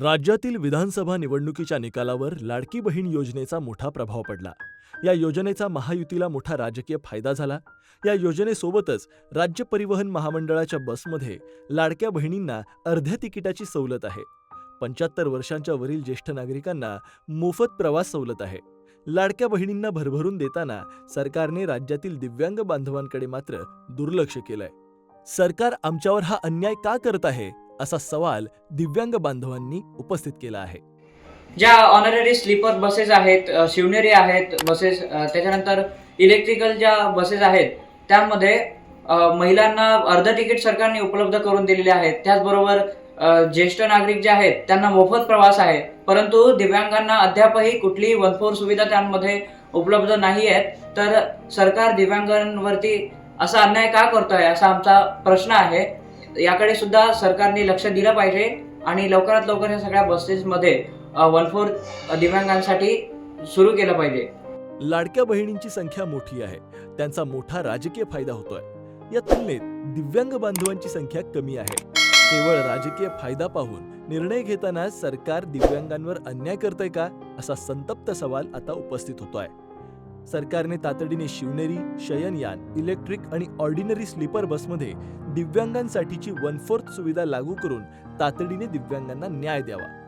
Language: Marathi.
राज्यातील विधानसभा निवडणुकीच्या निकालावर लाडकी बहीण योजनेचा मोठा प्रभाव पडला. या योजनेचा महायुतीला मोठा राजकीय फायदा झाला. या योजनेसोबतच राज्य परिवहन महामंडळाच्या बसमध्ये लाडक्या बहिणींना अर्ध्या तिकिटाची सवलत आहे. पंच्याहत्तर वर्षांच्या वरील ज्येष्ठ नागरिकांना मोफत प्रवास सवलत आहे. लाडक्या बहिणींना भरभरून देताना सरकारने राज्यातील दिव्यांग बांधवांकडे मात्र दुर्लक्ष केलंय. सरकार आमच्यावर हा अन्याय का करत आहे? असा सवाल दिव्यांग बांधवांनी उपस्थित केला आहे. ज्या ऑनररी स्लीपर बसेस आहेत शिवनेरी आहेत बसेस त्याच्यानंतर इलेक्ट्रिकल ज्या बसेस आहेत त्यामध्ये महिलांना अर्ध तिकीट सरकारने उपलब्ध करून दिलेले आहेत. त्याचबरोबर ज्येष्ठ नागरिक जे आहेत त्यांना मोफत प्रवास आहे. परंतु दिव्यांगांना अद्यापही कुठलीही वन फोर सुविधा त्यांमध्ये उपलब्ध नाही आहेत. तर सरकार दिव्यांगांवरती असा अन्याय का करतोय असा आमचा प्रश्न आहे. याकडे सुद्धा सरकारने लक्ष दिलं पाहिजे आणि लवकरात लवकर या सगळ्या बसेसमध्ये वन फोर दिव्यांगांसाठी सुरू केलं पाहिजे. लाडक्या बहिणींची संख्या मोठी आहे. त्यांचा मोठा राजकीय फायदा होतोय. या तुलनेत दिव्यांग बांधवांची संख्या कमी आहे. केवळ राजकीय फायदा पाहून निर्णय घेताना सरकार दिव्यांगांवर अन्याय करतंय का असा संतप्त सवाल आता उपस्थित होतोय. सरकारने तातडीने शिवनेरी शयनयान इलेक्ट्रिक आणि ऑर्डिनरी स्लीपर बसमध्ये दिव्यांगांसाठीची वन फोर्थ सुविधा लागू करून तातडीने दिव्यांगांना न्याय द्यावा.